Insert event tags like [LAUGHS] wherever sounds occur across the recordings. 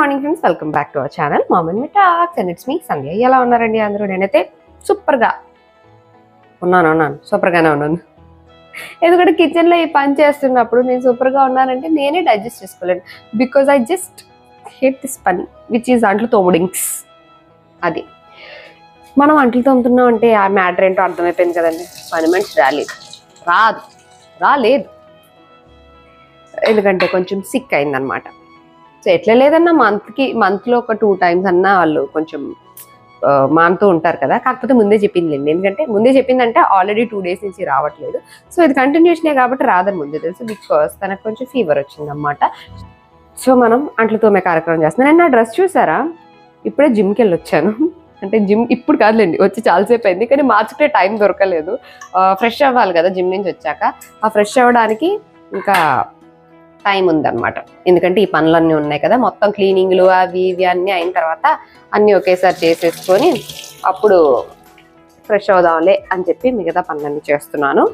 Morning friends welcome back to our channel. Mom and me talks and it's me Sandhya. ఎలా ఉన్నారండి అందరూ? నేనైతే సూపర్గా ఉన్నాను ఉన్నాను. సూపర్గానే ఉన్నాను. ఎందుకంటే కిచెన్లో ఈ పని చేస్తున్నప్పుడు నేను సూపర్గా ఉన్నానంటే నేనే డైజెస్ట్ చేసుకోలేను. Because I just hate this పని విచ్ ఈజ్ అంట్లు తోముడింగ్స్. అది. మనం అంట్లు తోముతున్నాం అంటే ఆ మ్యాటర్ ఏంటో అర్థమైపోయింది కదండి. పని మనిషి రాలేదు. రాదు. రాలేదు. ఎందుకంటే కొంచెం సిక్ అయిందనమాట. సో ఎట్లా లేదన్నా మంత్కి మంత్లో ఒక టూ టైమ్స్ అన్నా వాళ్ళు కొంచెం మానుతూ ఉంటారు కదా. కాకపోతే ముందే చెప్పింది లేండి ఎందుకంటే ముందే చెప్పిందంటే ఆల్రెడీ టూ డేస్ నుంచి రావట్లేదు. సో ఇది కంటిన్యూషనే కాబట్టి రాదని ముందే తెలుసు. బికాస్ తనకు కొంచెం ఫీవర్ వచ్చిందన్నమాట. సో మనం అంట్లు తోమే కార్యక్రమం చేస్తున్నాను నేను నా డ్రెస్ చూసారా? ఇప్పుడే జిమ్కి వెళ్ళి వచ్చాను అంటే జిమ్ ఇప్పుడు కాదులేండి. వచ్చి చాలాసేపు అయింది. కానీ మార్చుకునే టైం దొరకలేదు. ఫ్రెష్ అవ్వాలి కదా జిమ్ నుంచి వచ్చాక. ఆ ఫ్రెష్ అవ్వడానికి ఇంకా టైం ఉందన్నమాట. ఎందుకంటే ఈ పనులన్నీ ఉన్నాయి కదా మొత్తం క్లీనింగ్లు అవి ఇవి అన్నీ అయిన తర్వాత అన్నీ ఒకేసారి చేసేసుకొని అప్పుడు ఫ్రెష్ అవుదాంలే అని చెప్పి మిగతా పనులన్నీ చేస్తున్నాను.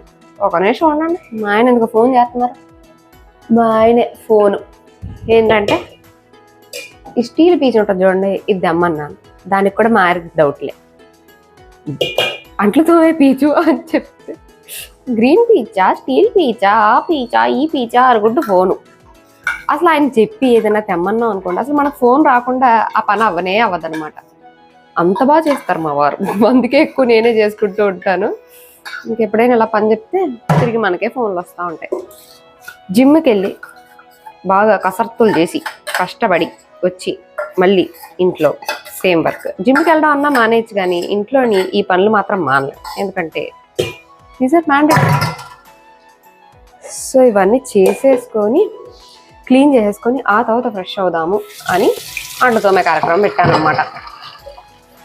ఒక నిమిషం ఉండండి మా ఆయన ఎందుకు ఫోన్ చేస్తున్నారు? మా ఆయనే ఫోను. ఏంటంటే ఈ స్టీల్ పీచ్ ఉంటుంది చూడండి ఇది దమ్మన్నాను. దానికి కూడా మా డౌట్లే అంట్లు తోమే పీచు అని చెప్తే. గ్రీన్ పీచా స్టీల్ పీచా ఆ పీచా ఈ పీచా అనుకుంటూ ఫోను అసలు ఆయన చెప్పి ఏదైనా తెమ్మన్నాం అనుకోండి అసలు మనకు ఫోన్ రాకుండా ఆ పని అవ్వనే అవ్వదనమాట అంత బాగా చేస్తారు మా వారు. [LAUGHS] అందుకే ఎక్కువ నేనే చేసుకుంటూ ఉంటాను. ఇంకెప్పుడైనా ఇలా పని చెప్తే తిరిగి మనకే ఫోన్లు వస్తూ ఉంటాయి. జిమ్కి వెళ్ళి బాగా కసరత్తులు చేసి కష్టపడి వచ్చి మళ్ళీ ఇంట్లో సేమ్ వర్క్ జిమ్కి వెళ్ళడం అన్నా మానేయచ్చు కానీ ఇంట్లోని ఈ పనులు మాత్రం మానలేదు ఎందుకంటే దీస్ ఆర్ మ్యాండేటరీ సో ఇవన్నీ చేసేసుకొని క్లీన్ చేసేసుకొని ఆ తర్వాత ఫ్రెష్ అవుదాము అని అంటుతోమే కార్యక్రమం పెట్టాను అనమాట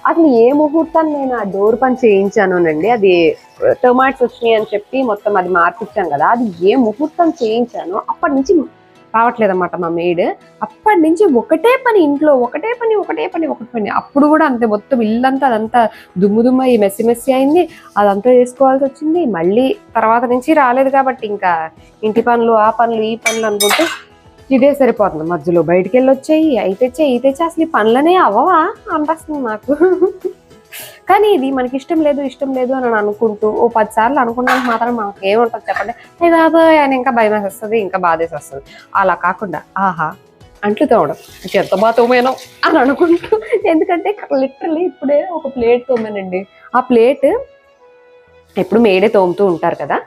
అసలు ఏ ముహూర్తాన్ని నేను ఆ డోర్ పని చేయించానోనండి అది టొమాటోస్ వచ్చినాయి అని చెప్పి మొత్తం అది మార్పిచ్చాను కదా అది ఏ ముహూర్తం చేయించానో అప్పటి నుంచి రావట్లేదన్నమాట మా మేడ్ అప్పటి నుంచి ఒకటే పని ఇంట్లో ఒకటే పని ఒకటే పని ఒకటే పని. అప్పుడు కూడా అంతే మొత్తం ఇల్లంతా అదంతా దుమ్ము దుమ్ము అయ్యి మెస్సి మెస్సి అయింది. అదంతా చేసుకోవాల్సి వచ్చింది. మళ్ళీ తర్వాత నుంచి రాలేదు కాబట్టి ఇంకా ఇంటి పనులు ఆ పనులు ఈ పనులు అనుకుంటే ఇదే సరిపోతుంది. మధ్యలో బయటికి వెళ్ళి వచ్చాయి అయితే తెచ్చాయి అయితే తెచ్చి అసలు ఈ పనులనే అవ్వవా? అనిపిస్తుంది నాకు కానీ ఇది మనకి ఇష్టం లేదు ఇష్టం లేదు అని అనుకుంటూ ఓ పది సార్లు అనుకున్నానికి మాత్రం మనకు ఏముంటుంది చెప్పండి? అయ్యి బాబాయ్ అని ఇంకా భయం వేసేస్తుంది ఇంకా బాధేసి వస్తుంది అలా కాకుండా ఆహా అంట్లు తోమడం ఇంక ఎంత బాగా తోమేనో అని అనుకుంటూ ఎందుకంటే లిటరలీ ఇప్పుడే ఒక ప్లేట్ తోమానండి. ఆ ప్లేట్ ఎప్పుడు మేడే తోముతూ ఉంటారు కదా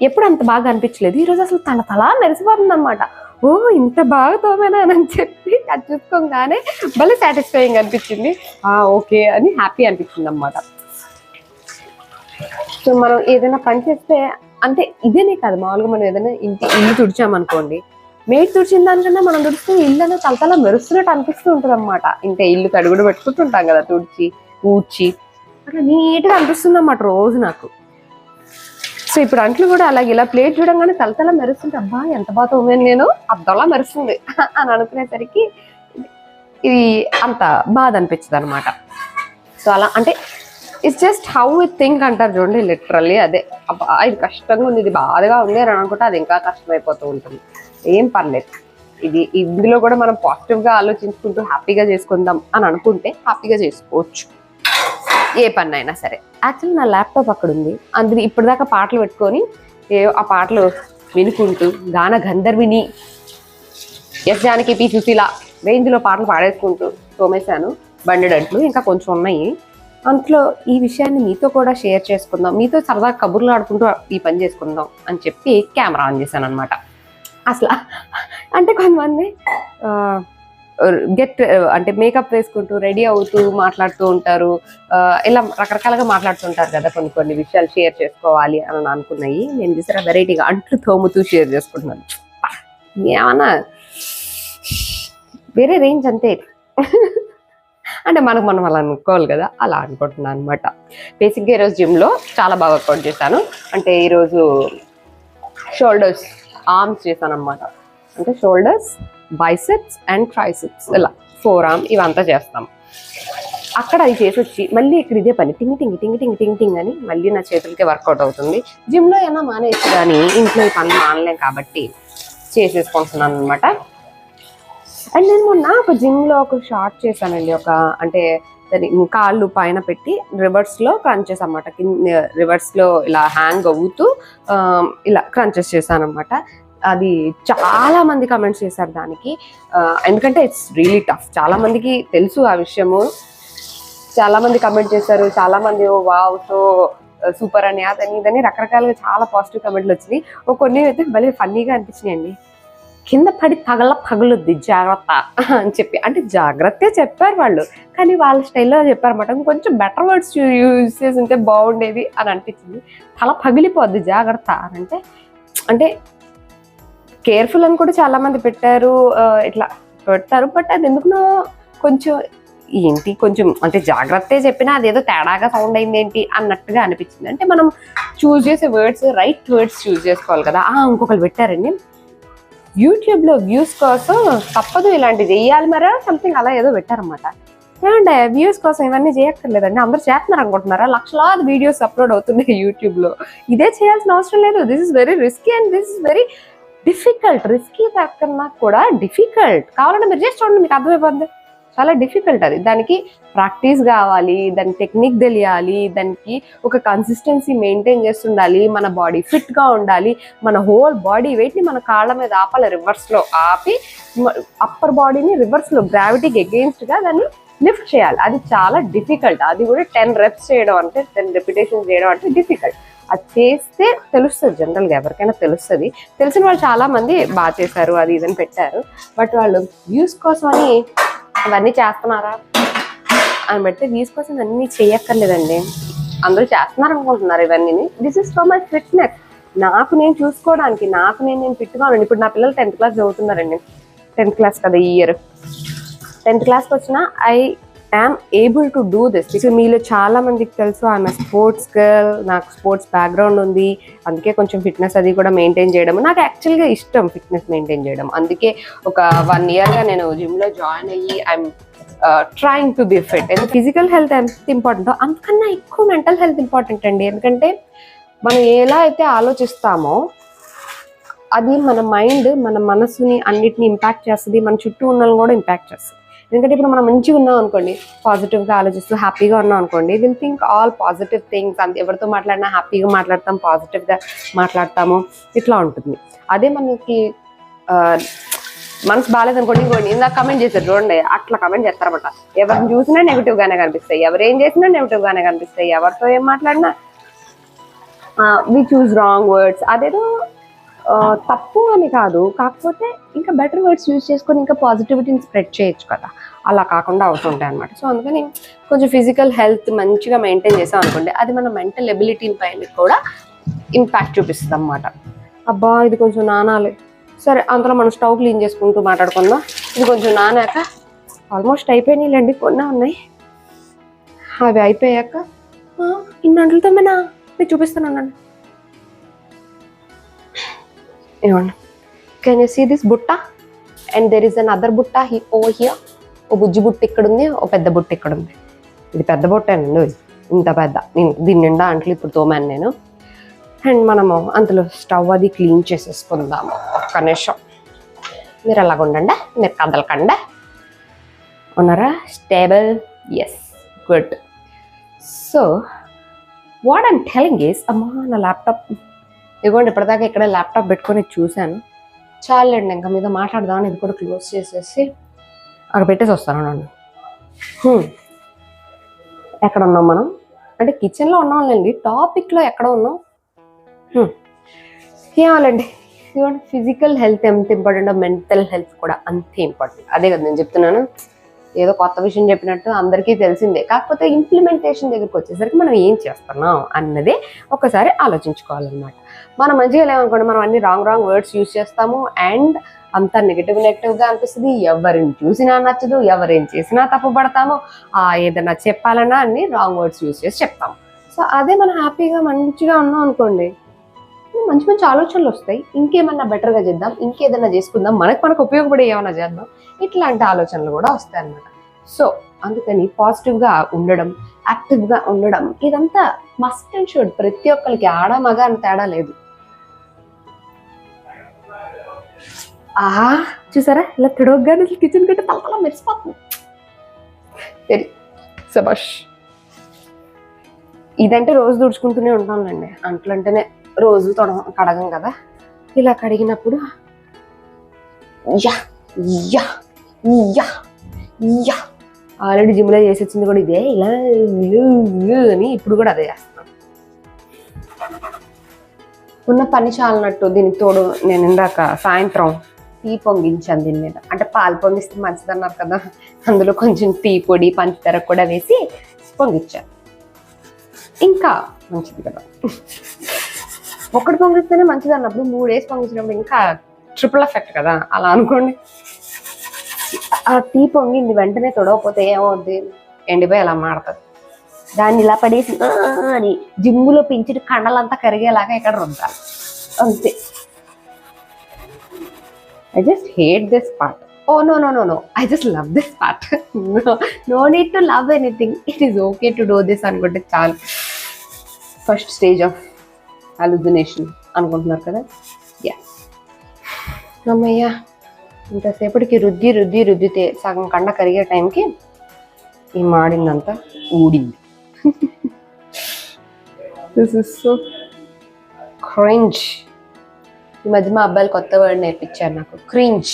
ఎప్పుడు అంత బాగా అనిపించలేదు. ఈరోజు అసలు తల తలా మెరిసిపోతుంది అనమాట ఓ ఇంత బాగా తోమేనా అని చెప్పి అది చూసుకోగానే భలే సాటిస్ఫైయింగ్ అనిపించింది. ఆ ఓకే అని హ్యాపీ అనిపించింది అనమాట సో మనం ఏదైనా పని చేస్తే అంటే ఇదేనే కాదు మామూలుగా మనం ఏదైనా ఇంటి ఇల్లు తుడిచామనుకోండి మేడ్ తుడిచిన దానికన్నా మనం తుడిస్తే ఇల్లు అనేది తలతల మెరుస్తున్నట్టు అనిపిస్తూ ఉంటుంది అనమాట ఇంకా ఇల్లు తడుగుడు పెట్టుకుంటుంటాం కదా తుడిచి ఊడ్చి అట్లా నీట్గా అనిపిస్తుంది అన్నమాట రోజు నాకు. సో ఇప్పుడు అంట్లు కూడా అలాగే ఇలా ప్లేట్ చూడంగానే తలతల మెరుస్తుంది అబ్బా ఎంత బాగా తోమాను నేను? అద్దంలా మెరుస్తుంది. [LAUGHS] అని అనుకునేసరికి ఇది అంత బాధ అనిపించదు అనమాట సో అలా అంటే it's just how it think అంటారు చూడండి లిటరల్లీ అదే. అబ్బా ఇది కష్టంగా ఉంది ఇది బాధగా ఉంది అని అనుకుంటే అది ఇంకా కష్టమైపోతూ ఉంటుంది. ఏం పర్లేదు. ఇది ఇందులో కూడా మనం పాజిటివ్గా ఆలోచించుకుంటూ హ్యాపీగా చేసుకుందాం అని అనుకుంటే హ్యాపీగా చేసుకోవచ్చు. ఏ పని అయినా సరే. యాక్చువల్లీ నా ల్యాప్టాప్ అక్కడ ఉంది అందులో ఇప్పటిదాకా పాటలు పెట్టుకొని ఏ ఆ పాటలు వినుకుంటూ గాన గంధర్విని ఎస్ జానకి పి సుశీల రేంజ్లో పాటలు పాడేసుకుంటూ తోమేశాను. బండెడట్లు ఇంకా కొంచెం ఉన్నాయి. అందులో ఈ విషయాన్ని మీతో కూడా షేర్ చేసుకుందాం. మీతో సరదా కబుర్లు ఆడుకుంటూ ఈ పని చేసుకుందాం అని చెప్పి కెమెరా ఆన్ చేశాను అనమాట అసలు అంటే కొంతమంది గెట్ అంటే మేకప్ వేసుకుంటూ రెడీ అవుతూ మాట్లాడుతూ ఉంటారు. ఇలా రకరకాలుగా మాట్లాడుతుంటారు కదా కొన్ని కొన్ని విషయాలు షేర్ చేసుకోవాలి అని అనుకున్నాయి. నేను చూసారా వెరైటీగా అంట్లు తోముతూ షేర్ చేసుకుంటున్నాను. ఏమన్నా? వేరే రేంజ్ అంతే. అంటే మనకు మనం అలా అనుకోవాలి కదా అలా అనుకుంటున్నాను అనమాట బేసిక్గా ఈరోజు జిమ్లో చాలా బాగా వర్కౌట్ చేశాను. అంటే ఈరోజు షోల్డర్స్ ఆర్మ్స్ చేశాను అనమాట అంటే షోల్డర్స్ బైసెప్స్ అండ్ ట్రైసెప్స్ ఇలా ఫోర్ ఆర్మ్ ఇవంతా చేస్తాం. అక్కడ అది చేసి వచ్చి మళ్ళీ ఇక్కడ ఇదే పని. టింగ్ టింగ్ టింగ్ టింగ్ టింగ్ టింగ్ అని మళ్ళీ నా చేతులకే వర్కౌట్ అవుతుంది. జిమ్లో ఏమైనా మానేయచ్చు కానీ ఇంట్లో ఈ పనులు మానలేం కాబట్టి చేసేసుకుంటున్నాను అనమాట అండ్ నేను మొన్న ఒక జిమ్లో ఒక షార్ట్ చేశానండి. ఒక అంటే కాళ్ళు పైన పెట్టి రివర్స్లో క్రంచెస్ అనమాట కింద రివర్స్లో ఇలా హ్యాంగ్ అవుతూ ఇలా క్రంచెస్ చేశాను అనమాట అది చాలా మంది కమెంట్స్ చేశారు దానికి. ఎందుకంటే ఇట్స్ రియలీ టఫ్ చాలా మందికి తెలుసు ఆ విషయము. చాలా మంది కమెంట్ చేశారు. చాలా మంది "ఓ, వావ్ సో సూపర్ అని అదని ఇదని రకరకాలుగా చాలా పాజిటివ్ కమెంట్లు వచ్చినాయి. ఓ కొన్ని అయితే భలే ఫన్నీగా అనిపించినాయండి. కింద పడి పగల పగులుద్ది జాగ్రత్త అని చెప్పి. అంటే జాగ్రత్తే చెప్పారు వాళ్ళు. కానీ వాళ్ళ స్టైల్లో చెప్పారన్నమాట. కొంచెం బెటర్ వర్డ్స్ యూజ్ చేసి ఉంటే బాగుండేది అని అనిపించింది. తల పగిలిపోద్ది జాగ్రత్త అని అంటే అంటే కేర్ఫుల్ అని కూడా చాలా మంది పెట్టారు ఇట్లా పెడతారు బట్ అది ఎందుకునో కొంచెం ఏంటి కొంచెం అంటే జాగ్రత్త చెప్పినా అదేదో తేడాగా సౌండ్ అయింది ఏంటి అన్నట్టుగా అనిపించింది. అంటే మనం చూస్ చేసే వర్డ్స్ రైట్ వర్డ్స్ చూస్ చేసుకోవాలి కదా. ఇంకొకరు పెట్టారండి. యూట్యూబ్లో వ్యూస్ కోసం తప్పదు ఇలాంటివి చేయాలి మరా సంథింగ్ అలా ఏదో పెట్టారన్నమాట. ఏమంటే వ్యూస్ కోసం ఇవన్నీ చేయక్కర్లేదండి. అందరూ చేస్తున్నారు అనుకుంటున్నారా? లక్షలాది వీడియోస్ అప్లోడ్ అవుతున్నాయి యూట్యూబ్లో ఇదే చేయాల్సిన అవసరం లేదు. This is very risky and this is very difficult risky కన్నా కూడా డిఫికల్ట్. కావాలంటే మీరు చేసి చూడండి మీకు అర్థమైపోద్ది. చాలా డిఫికల్ట్ అది. దానికి ప్రాక్టీస్ కావాలి దాని టెక్నిక్ తెలియాలి దానికి ఒక కన్సిస్టెన్సీ మెయింటైన్ చేస్తుండాలి మన బాడీ ఫిట్గా ఉండాలి మన హోల్ బాడీ వెయిట్ని మన కాళ్ళ మీద ఆపాలి రివర్స్లో ఆపి అప్పర్ బాడీని రివర్స్లో గ్రావిటీకి ఎగెయిన్స్ట్గా దాన్ని లిఫ్ట్ చేయాలి. అది చాలా డిఫికల్ట్. అది కూడా టెన్ రెప్స్ చేయడం అంటే టెన్ రెపిటేషన్ చేయడం అంటే డిఫికల్ట్. అది చేస్తే తెలుస్తుంది జనరల్గా ఎవరికైనా తెలుస్తుంది. తెలిసిన వాళ్ళు చాలామంది బాగా చేశారు అది ఇదని పెట్టారు. బట్ వాళ్ళు వ్యూస్ కోసమని అవన్నీ చేస్తున్నారా? అని బట్టి వ్యూస్ కోసం అన్నీ చేయక్కర్లేదండి. అందరూ చేస్తున్నారు అనుకుంటున్నారు ఇవన్నీ this is for my fitness నాకు నేను చూసుకోవడానికి నాకు నేను నేను ఫిట్గా ఉన్నాను ఇప్పుడు నా పిల్లలు టెన్త్ క్లాస్ చదువుతున్నారండి. టెన్త్ క్లాస్ కదా ఈ ఇయర్ టెన్త్ క్లాస్కి వచ్చిన I I'm able to do this so మీలో చాలా మందికి తెలుసు ఆమె స్పోర్ట్స్ గర్ల్ నాకు స్పోర్ట్స్ బ్యాక్గ్రౌండ్ ఉంది. అందుకే కొంచెం ఫిట్నెస్ అది కూడా మెయింటైన్ చేయడం. నాకు యాక్చువల్గా ఇష్టం ఫిట్నెస్ మెయింటైన్ చేయడం. అందుకే ఒక వన్ ఇయర్గా నేను జిమ్లో జాయిన్ అయ్యి I'm trying to be fit and physical health ఎంత ఇంపార్టెంటో అంతకన్నా ఎక్కువ మెంటల్ హెల్త్ ఇంపార్టెంట్ అండి. ఎందుకంటే మనం ఎలా అయితే ఆలోచిస్తామో అది మన మైండ్ మన మనసుని అన్నిటిని ఇంపాక్ట్ చేస్తుంది. మన చుట్టూ ఉన్న కూడా ఇంపాక్ట్ చేస్తుంది. ఎందుకంటే ఇప్పుడు మనం మంచిగా ఉన్నాం అనుకోండి పాజిటివ్గా ఆలోచిస్తూ హ్యాపీగా ఉన్నాం అనుకోండి will think all positive things అంత ఎవరితో మాట్లాడినా హ్యాపీగా మాట్లాడతాం పాజిటివ్గా మాట్లాడతాము ఇట్లా ఉంటుంది. అదే మనకి మనసు బాగాలేదనుకోండి ఇంకోండి ఇందాక కమెంట్ చేశారు చూడండి అట్లా కమెంట్ చేస్తారన్నమాట. ఎవరిని చూసినా నెగిటివ్గానే కనిపిస్తాయి ఎవరు ఏం చేసినా నెగిటివ్గానే కనిపిస్తాయి ఎవరితో ఏం మాట్లాడినా వి చూస్ రాంగ్ వర్డ్స్ అదేదో తప్పు అని కాదు కాకపోతే ఇంకా బెటర్ వర్డ్స్ యూజ్ చేసుకొని ఇంకా పాజిటివిటీని స్ప్రెడ్ చేయొచ్చు కదా. అలా కాకుండా అవుతుంటాయి అనమాట సో అందుకని కొంచెం ఫిజికల్ హెల్త్ మంచిగా మెయింటైన్ చేసాం అనుకోండి అది మన మెంటల్ ఎబిలిటీ పైన కూడా ఇంపాక్ట్ చూపిస్తుంది అన్నమాట అబ్బా ఇది కొంచెం నానాలి. సరే అందులో మనం స్టవ్ క్లీన్ చేసుకుంటూ మాట్లాడుకుందాం. ఇది కొంచెం నానాక ఆల్మోస్ట్ అయిపోయినాయిలేండి కొన్ని ఉన్నాయి. అవి అయిపోయాక ఇన్ని అంటలతో మేనా మీకు చూపిస్తాను ఇవ్వండి కెన్ యూ సీ దిస్ బుట్ట and there is another బుట్ట హీ ఓ హియర్ ఓ బుజ్జి బుట్ట ఇక్కడ ఉంది ఓ పెద్ద బుట్ట ఇక్కడ ఉంది ఇది పెద్ద బుట్టేనండి అండి ఇంత పెద్ద. నేను దీని నిండా అంట్లు ఇప్పుడు తోమాను నేను. అండ్ మనము అందులో స్టవ్ అది క్లీన్ చేసేసుకుందాము. ఒక్క నిమిషం. మీరు అలాగ ఉండండి మీరు కదలకండి. ఉన్నారా? Stable yes good so what I'm telling is అమ్మా నా ల్యాప్టాప్ ఇదిగోండి ఇప్పటిదాకా ఇక్కడ ల్యాప్టాప్ పెట్టుకొని చూశాను. చాలండి ఇంకా మీద మాట్లాడదామని ఇది కూడా క్లోజ్ చేసేసి అక్కడ పెట్టేసి వస్తాను నన్ను. ఎక్కడ ఉన్నాం మనం? అంటే కిచెన్లో ఉన్నాంలేండి టాపిక్లో ఎక్కడ ఉన్నాం? ఏమాలండి ఇదిగోండి ఫిజికల్ హెల్త్ ఎంత ఇంపార్టెంట్ మెంటల్ హెల్త్ కూడా అంతే ఇంపార్టెంట్. అదే కదా నేను చెప్తున్నాను. ఏదో కొత్త విషయం చెప్పినట్టు అందరికీ తెలిసిందే. కాకపోతే ఇంప్లిమెంటేషన్ దగ్గరికి వచ్చేసరికి మనం ఏం చేస్తున్నాం అన్నదే ఒకసారి ఆలోచించుకోవాలన్నమాట. మనం మంచిగా లేవనుకోండి మనం అన్ని రాంగ్ రాంగ్ వర్డ్స్ యూజ్ చేస్తాము అండ్ అంతా నెగిటివ్ నెగిటివ్గా అనిపిస్తుంది. ఎవరిని చూసినా నచ్చదు ఎవరేం చేసినా తప్పుపడతాము ఏదైనా చెప్పాలన్నా అన్ని రాంగ్ వర్డ్స్ యూజ్ చేసి చెప్తాము. సో అదే మనం హ్యాపీగా మంచిగా ఉన్నాం అనుకోండి మంచి మంచి ఆలోచనలు వస్తాయి. ఇంకేమన్నా బెటర్గా చేద్దాం ఇంకేదన్నా చేసుకుందాం మనకు మనకు ఉపయోగపడే ఏమైనా చేద్దాం ఇట్లాంటి ఆలోచనలు కూడా వస్తాయి అనమాట సో అందుకని పాజిటివ్గా ఉండడం యాక్టివ్గా ఉండడం ఇదంతా మస్ట్ అండ్ షుడ్ ప్రతి ఒక్కరికి ఆడ మగ అని తేడా లేదు. ఆహా చూసారా? ఇలా తిడవగానే కిచెన్ గట్ట తలతల మెరిసిపోతుంది. వెరీ సబాష్ ఇదంటే రోజు తుడుచుకుంటూనే ఉంటానులేండి అంటలంటేనే. రోజు తొడ కడగం కదా? ఇలా కడిగినప్పుడు yeah yeah yeah yeah. Already జిమ్లో చేసి వచ్చింది కూడా ఇదే. ఇలా అని ఇప్పుడు కూడా అదే చేస్తున్నాను ఉన్న పని చాలన్నట్టు దీనికి తోడు నేను ఇందాక సాయంత్రం టీ పొంగించాను దీని మీద. అంటే పాలు పొంగిస్తే మంచిదన్నారు కదా. అందులో కొంచెం టీ పొడి పంచదార కూడా వేసి పొంగించాను. ఇంకా మంచిది కదా. ఒక్కటి పొంగిస్తేనే మంచిది అన్నప్పుడు మూడు వేసి పొంగించినప్పుడు ఇంకా ట్రిపుల్ ఎఫెక్ట్ కదా అలా అనుకోండి. ఆ టీ పొంగింది వెంటనే తొడవకపోతే ఏమవుద్ది? ఎండిపోయి అలా మాడుతుంది దాన్ని ఇలా పడేసి అని జిమ్ములో పెంచిన కండలంతా కరిగేలాగా ఇక్కడ రుద్దాలి. అంతే. I just hate this part oh no no no no I just love this part no need to love anything it is okay to do this అనుకుంటే చాలు. ఫస్ట్ స్టేజ్ ఆఫ్ హాలుజినేషన్ అనుకుంటున్నారు కదా? యా అమ్మయ్యా ఇంతసేపటికి రుద్ది రుద్ది రుద్దితే సగం కండ కరిగే టైంకి ఈ మాడిందంతా ఊడింది. దిస్ ఇస్ సో క్రింజ్ ఈ మధ్య మా అబ్బాయిలు కొత్త వర్డ్ నేర్పించారు నాకు. క్రింజ్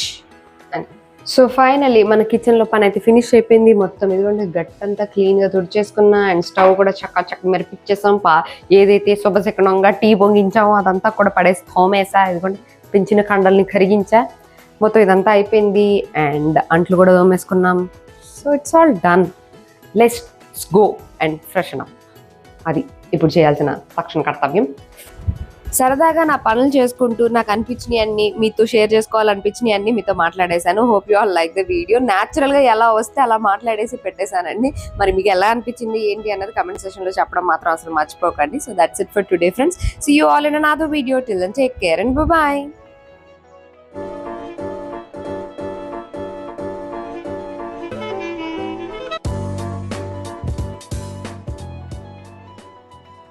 సో ఫైనలీ మన కిచెన్లో పని అయితే ఫినిష్ అయిపోయింది. మొత్తం ఎందుకంటే గట్టంతా క్లీన్గా తుడిచేసుకున్నా అండ్ స్టవ్ కూడా చక్క చక్క మెరిపించేసాం. పా ఏదైతే శుభశకనంగా టీ పొంగించామో అదంతా కూడా పడేసి తోమేసా. ఎందుకంటే పెంచిన కండల్ని కరిగించా. మొత్తం ఇదంతా అయిపోయింది అండ్ అంట్లు కూడా తోమేసుకున్నాం. So it's all done let's go and fresh up అది ఇప్పుడు చేయాల్సిన తక్షణ కర్తవ్యం. సరదాగా నా పనులు చేసుకుంటూ నాకు అనిపించినవి అన్ని మీతో షేర్ చేసుకోవాలనిపించినవి అన్ని మీతో మాట్లాడేశాను. Hope you all like the video న్యాచురల్గా ఎలా వస్తే అలా మాట్లాడేసి పెట్టేశానండి. మరి మీకు ఎలా అనిపించింది ఏంటి అన్నది కమెంట్ సెషన్లో చెప్పడం మాత్రం అసలు మర్చిపోకండి. So that's it for today friends see you all in another video till take care and bye